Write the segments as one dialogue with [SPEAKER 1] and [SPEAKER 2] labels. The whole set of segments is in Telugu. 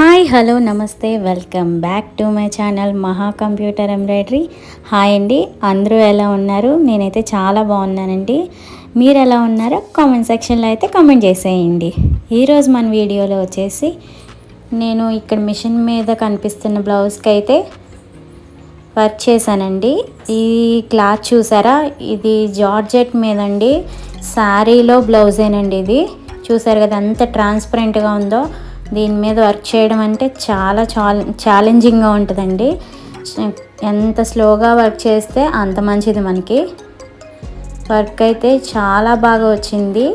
[SPEAKER 1] హాయ్ హలో నమస్తే welcome back to my channel Maha computer embroidery. Hi అండి అందరూ ఎలా ఉన్నారు? నేనైతే చాలా బాగున్నానండి. మీరు ఎలా ఉన్నారో కామెంట్ సెక్షన్లో అయితే కామెంట్ చేసేయండి. ఈరోజు మన వీడియోలో వచ్చేసి నేను ఇక్కడ మిషన్ మీద కనిపిస్తున్న బ్లౌజ్కి అయితే వర్క్ చేశానండి. ఈ క్లాత్ చూసారా? ఇది జార్జెట్ మీదండి. శారీలో బ్లౌజేనండి ఇది. చూసారు కదా ఎంత ట్రాన్స్పరెంట్గా ఉందో. దీని మీద వర్క్ చేయడం అంటే చాలా ఛాలెంజింగ్గా ఉంటుందండి. ఎంత స్లోగా వర్క్ చేస్తే అంత మంచిది మనకి. వర్క్ అయితే చాలా బాగా వచ్చింది.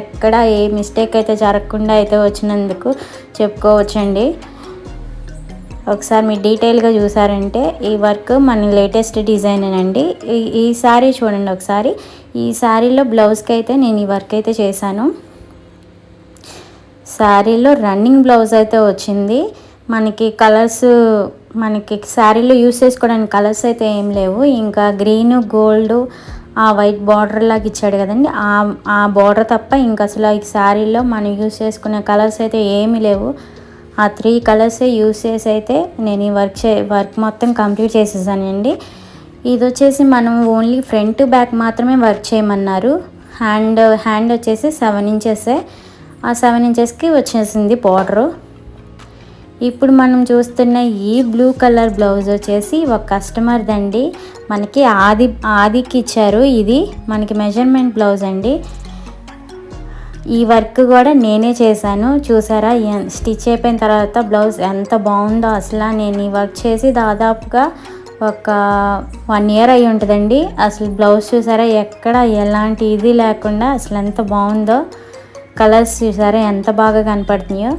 [SPEAKER 1] ఎక్కడ ఏ మిస్టేక్ అయితే జరగకుండా అయితే వచ్చినందుకు చెప్పుకోవచ్చండి. ఒకసారి మీరు డీటెయిల్గా చూసారంటే ఈ వర్క్ మన లేటెస్ట్ డిజైన్ అండి ఈ ఈ శారీ చూడండి ఒకసారి. ఈ శారీలో బ్లౌజ్కి అయితే నేను ఈ వర్క్ అయితే చేశాను. శారీలో రన్నింగ్ బ్లౌజ్ అయితే వచ్చింది. మనకి కలర్స్ మనకి శారీలో యూస్ చేసుకోవడానికి కలర్స్ అయితే ఏం లేవు. ఇంకా గ్రీన్ గోల్డ్ ఆ వైట్ బార్డర్ లాగా ఇచ్చాడు కదండి. ఆ ఆ బార్డర్ తప్ప ఇంకా అసలు ఈ శారీలో మనం యూస్ చేసుకునే కలర్స్ అయితే ఏమీ లేవు. ఆ త్రీ కలర్సే యూస్ చేసి అయితే నేను ఈ వర్క్ చే వర్క్ మొత్తం కంప్లీట్ చేసేసానండి. ఇది వచ్చేసి మనం ఓన్లీ ఫ్రంట్ బ్యాక్ మాత్రమే వర్క్ చేయమన్నారు. హ్యాండ్ హ్యాండ్ వచ్చేసి సెవెన్ ఇంచెసే ఆ సెవెన్ ఇంచెస్కి వచ్చేసింది బార్డరు ఇప్పుడు మనం చూస్తున్న ఈ బ్లూ కలర్ బ్లౌజ్ వచ్చేసి ఒక కస్టమర్దండి మనకి ఆది ఆదికి ఇచ్చారు. ఇది మనకి మెజర్మెంట్ బ్లౌజ్ అండి. ఈ వర్క్ కూడా నేనే చేశాను. చూసారా? స్టిచ్ అయిపోయిన తర్వాత బ్లౌజ్ ఎంత బాగుందో అసలు నేను ఈ వర్క్ చేసి దాదాపుగా ఒక వన్ ఇయర్ అయి ఉంటుందండి. అసలు బ్లౌజ్ చూసారా? ఎక్కడ ఎలాంటి ఇది లేకుండా అసలు ఎంత బాగుందో. కలర్స్ చూసారా? ఎంత బాగా కనపడుతున్నాయో.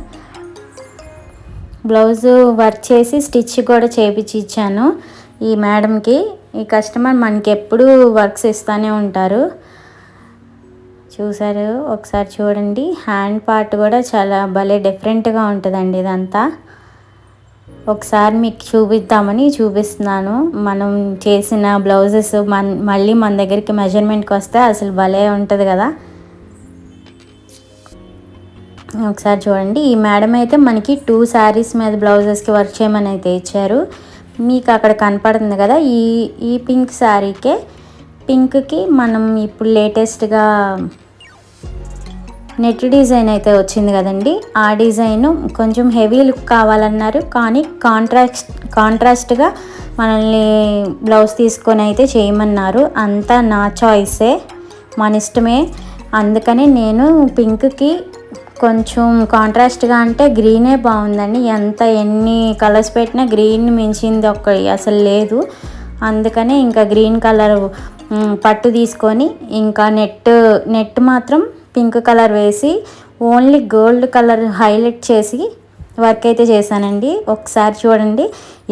[SPEAKER 1] బ్లౌజ్ వర్క్ చేసి స్టిచ్ కూడా చేపించి ఇచ్చాను ఈ మేడంకి. ఈ కస్టమర్ మనకి ఎప్పుడు వర్క్స్ ఇస్తూనే ఉంటారు. చూసారు? ఒకసారి చూడండి. హ్యాండ్ పార్ట్ కూడా చాలా భలే డిఫరెంట్గా ఉంటుందండి ఇదంతా. ఒకసారి మీకు చూపిద్దామని చూపిస్తున్నాను. మనం చేసిన బ్లౌజెస్ మన్ మళ్ళీ మన దగ్గరికి మెజర్మెంట్కి వస్తే అసలు భలే ఉంటుంది కదా. ఒకసారి చూడండి. ఈ మేడం అయితే మనకి టూ శారీస్ మీద బ్లౌజెస్కి వర్క్ చేయమని అయితే ఇచ్చారు. మీకు అక్కడ కనపడుతుంది కదా ఈ ఈ పింక్ శారీకే పింక్కి మనం ఇప్పుడు లేటెస్ట్గా నెట్ డిజైన్ అయితే వచ్చింది కదండి. ఆ డిజైన్ కొంచెం హెవీ లుక్ కావాలన్నారు కానీ కాంట్రాక్ట్ కాంట్రాస్ట్గా మనల్ని బ్లౌజ్ తీసుకొని అయితే చేయమన్నారు. అంతా నా చాయిసే మన ఇష్టమే. అందుకని నేను పింక్కి కొంచెం కాంట్రాస్ట్గా అంటే గ్రీనే బాగుందండి. ఎంత ఎన్ని కలర్స్ పెట్టినా గ్రీన్ మించింది ఒక్క అసలు లేదు. అందుకనే ఇంకా గ్రీన్ కలర్ పట్టు తీసుకొని ఇంకా నెట్ నెట్ మాత్రం పింక్ కలర్ వేసి ఓన్లీ గోల్డ్ కలర్ హైలైట్ చేసి వర్క్ అయితే చేశానండి. ఒకసారి చూడండి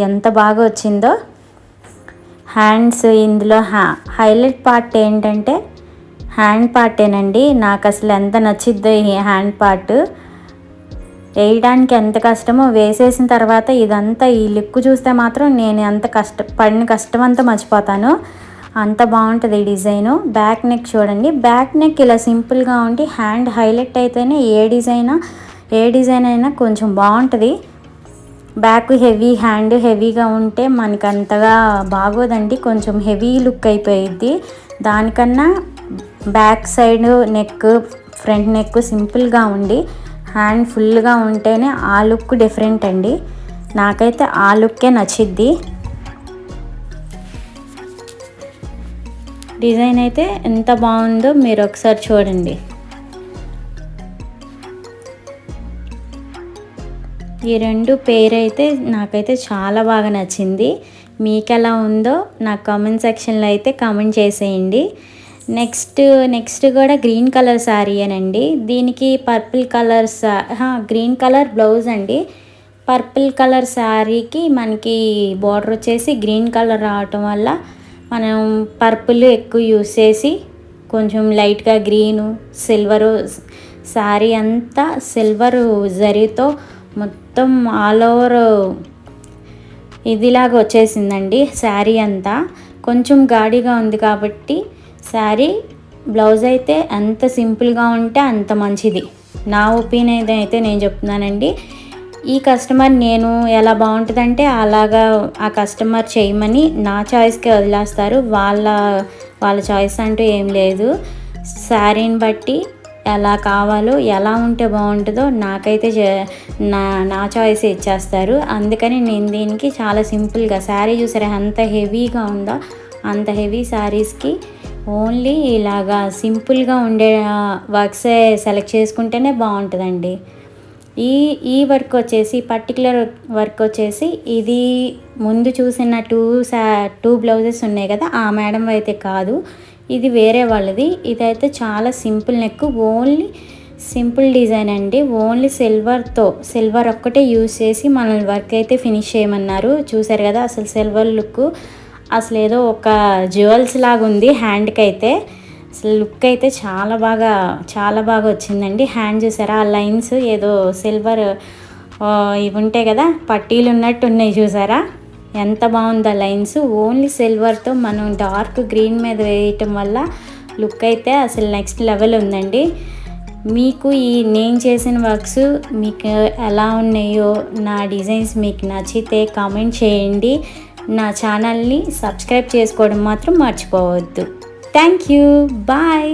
[SPEAKER 1] ఎంత బాగా వచ్చిందో. హ్యాండ్స్ ఇందులో హ్యా హైలైట్ పార్ట్ ఏంటంటే హ్యాండ్ పార్టేనండి. నాకు అసలు ఎంత నచ్చిద్దో ఈ హ్యాండ్ పార్ట్. వేయడానికి ఎంత కష్టమో వేసేసిన తర్వాత ఇదంతా ఈ లుక్ చూస్తే మాత్రం నేను ఎంత కష్ట పడిన కష్టం అంతా మర్చిపోతాను. అంత బాగుంటుంది ఈ డిజైను. బ్యాక్ నెక్ చూడండి. బ్యాక్ నెక్ ఇలా సింపుల్గా ఉండి హ్యాండ్ హైలైట్ అయితేనే ఏ డిజైన్ ఏ డిజైన్ అయినా కొంచెం బాగుంటుంది. బ్యాక్ హెవీ హ్యాండ్ హెవీగా ఉంటే మనకి అంతగా బాగోదండి. కొంచెం హెవీ లుక్ అయిపోయిద్ది. దానికన్నా back side neck front neck సింపుల్గా ఉండి హ్యాండ్ ఫుల్గా ఉంటేనే ఆ లుక్ డిఫరెంట్ అండి. నాకైతే ఆ లుక్కే నచ్చిద్ది. డిజైన్ అయితే ఎంత బాగుందో మీరు ఒకసారి చూడండి. ఈ రెండు పేరు అయితే నాకైతే చాలా బాగా నచ్చింది. మీకు ఎలా ఉందో నా కామెంట్ సెక్షన్లో అయితే కామెంట్ చేసేయండి. నెక్స్ట్ నెక్స్ట్ కూడా గ్రీన్ కలర్ శారీ అనండి. దీనికి purple colour green colour blouse అండి. పర్పుల్ కలర్ శారీకి మనకి బార్డర్ వచ్చేసి గ్రీన్ కలర్ రావటం వల్ల మనం పర్పుల్ ఎక్కువ యూస్ చేసి కొంచెం లైట్గా గ్రీను సిల్వరు శారీ అంతా సిల్వర్ జరీతో మొత్తం ఆల్ ఓవర్ ఇదిలాగా వచ్చేసిందండి శారీ అంతా. కొంచెం గాడిగా ఉంది కాబట్టి శారీ బ్లౌజ్ అయితే ఎంత సింపుల్గా ఉంటే అంత మంచిది. నా ఒపీనియన్ అయితే నేను చెప్తున్నానండి. ఈ కస్టమర్ నేను ఎలా బాగుంటుందంటే అలాగా ఆ కస్టమర్ చేయమని నా చాయిస్కి వదిలేస్తారు. వాళ్ళ వాళ్ళ చాయిస్ అంటూ ఏం లేదు. శారీని బట్టి ఎలా కావాలో ఎలా ఉంటే బాగుంటుందో నాకైతే చే- నా నా చాయిస్ ఇచ్చేస్తారు. అందుకని నేను దీనికి చాలా సింపుల్గా శారీ చూసారా? ఎంత హెవీగా ఉందో అంత హెవీ శారీస్కి ఓన్లీ ఇలాగా సింపుల్గా ఉండే వర్క్సే సెలెక్ట్ చేసుకుంటేనే బాగుంటుందండి. ఈ ఈ వర్క్ వచ్చేసి పర్టికులర్ వర్క్ వచ్చేసి ఇది ముందు చూసిన టూ సా టూ బ్లౌజెస్ ఉన్నాయి కదా ఆ మేడం అయితే కాదు. ఇది వేరే వాళ్ళది. ఇదైతే చాలా simple neck only simple design అండి. ఓన్లీ సిల్వర్తో సిల్వర్ ఒక్కటే యూజ్ చేసి మనల్ని వర్క్ అయితే ఫినిష్ చేయమన్నారు. చూసారు కదా అసలు సిల్వర్ లుక్. అసలు ఏదో ఒక జ్యువెల్స్ లాగా ఉంది హ్యాండ్కి అయితే అసలు లుక్ అయితే చాలా బాగా చాలా బాగా వచ్చిందండి. హ్యాండ్ చూసారా? ఆ లైన్స్ ఏదో సిల్వర్ ఇవి ఉంటాయి కదా పట్టీలు ఉన్నట్టు ఉన్నాయి చూసారా? ఎంత బాగుంది ఆ లైన్స్. ఓన్లీ సిల్వర్తో మనం డార్క్ గ్రీన్ మీద వేయటం వల్ల లుక్ అయితే అసలు నెక్స్ట్ లెవెల్ ఉందండి. మీకు ఈ నేను చేసిన వర్క్స్ మీకు ఎలా ఉన్నాయో నా డిజైన్స్ మీకు నచ్చితే కామెంట్ చేయండి. నా ఛానల్ని సబ్స్క్రైబ్ చేసుకోవడం మాత్రం మర్చిపోవద్దు. Thank you. బాయ్.